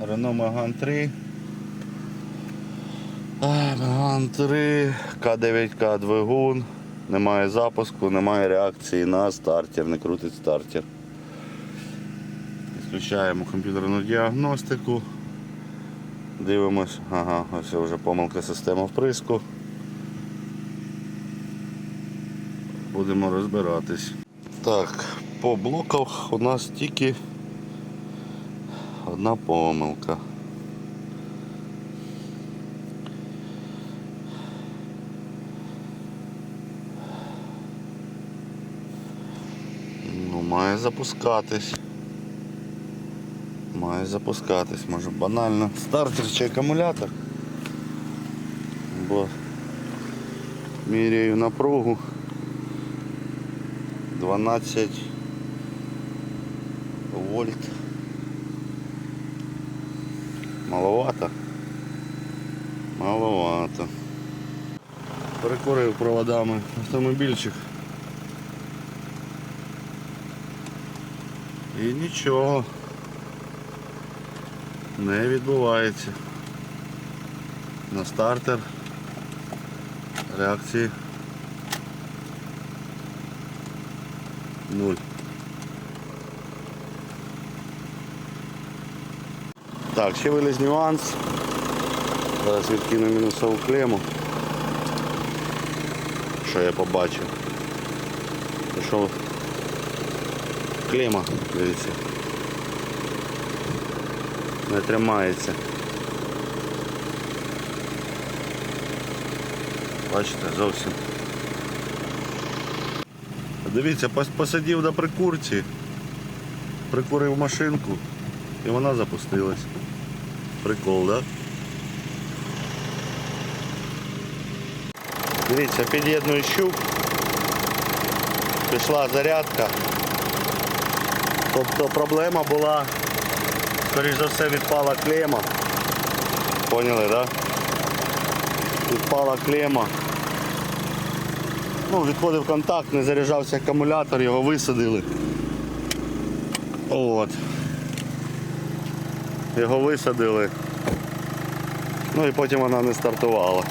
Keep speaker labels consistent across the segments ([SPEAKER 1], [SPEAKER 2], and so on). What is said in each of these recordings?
[SPEAKER 1] Renault Megane 3. А, Megane 3, К9К двигун. Немає запуску, немає реакції на стартер, не крутить стартер. Включаємо комп'ютерну діагностику. Дивимось, ага, ось вже помилка системи вприску. Будемо розбиратись. Так, по блоках у нас тільки одна помилка. Ну, має запускатись. Має запускатись, може банально. Стартер чи акумулятор. Бо міряю напругу. 12 вольт. Маловато. Маловато. Перекурив проводами автомобільчик. І нічого не відбувається. На стартер реакції нуль. Так, ще виліз нюанс. Зараз відкину мінусову клему. Що я побачив? Що клема, дивіться. Не тримається. Бачите, зовсім. Дивіться, пос- посидів на прикурці, прикурив машинку і вона запустилась. Прикол, да? Дивіться, під'єдную щуп. Пішла зарядка. Тобто проблема була, скоріш за все, відпала клема. Поняли, так? Да? Відпала клема. Ну, відходив контакт, не заряджався акумулятор, його висадили. От. Його висадили. Ну і потім вона не стартувала.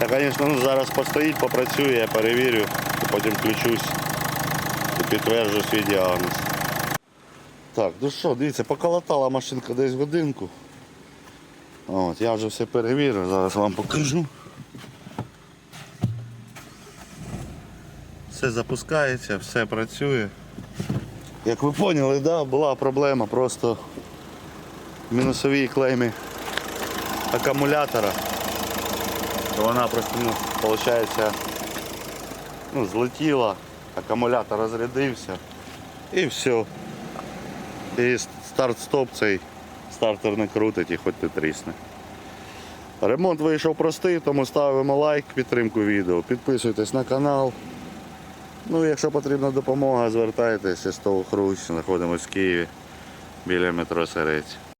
[SPEAKER 1] Я, звісно, ну, зараз постоїть, попрацює, я перевірю, і потім включусь і підтверджу свій діагноз. Так, ну що, дивіться, поколотала машинка десь годинку. От, я вже все перевірив, зараз вам покажу. Все запускається, все працює. Як ви поняли, да, була проблема просто в мінусовій клеймі акумулятора. То Вона просто, ну, виходить, ну, злетіла, акумулятор розрядився і все. І старт-стоп цей стартер не крутить і хоч ти трісне. Ремонт вийшов простий, тому ставимо лайк, підтримку відео, підписуйтесь на канал. Ну, якщо потрібна допомога, звертайтеся з того хруч, знаходимося в Києві біля метро Серець.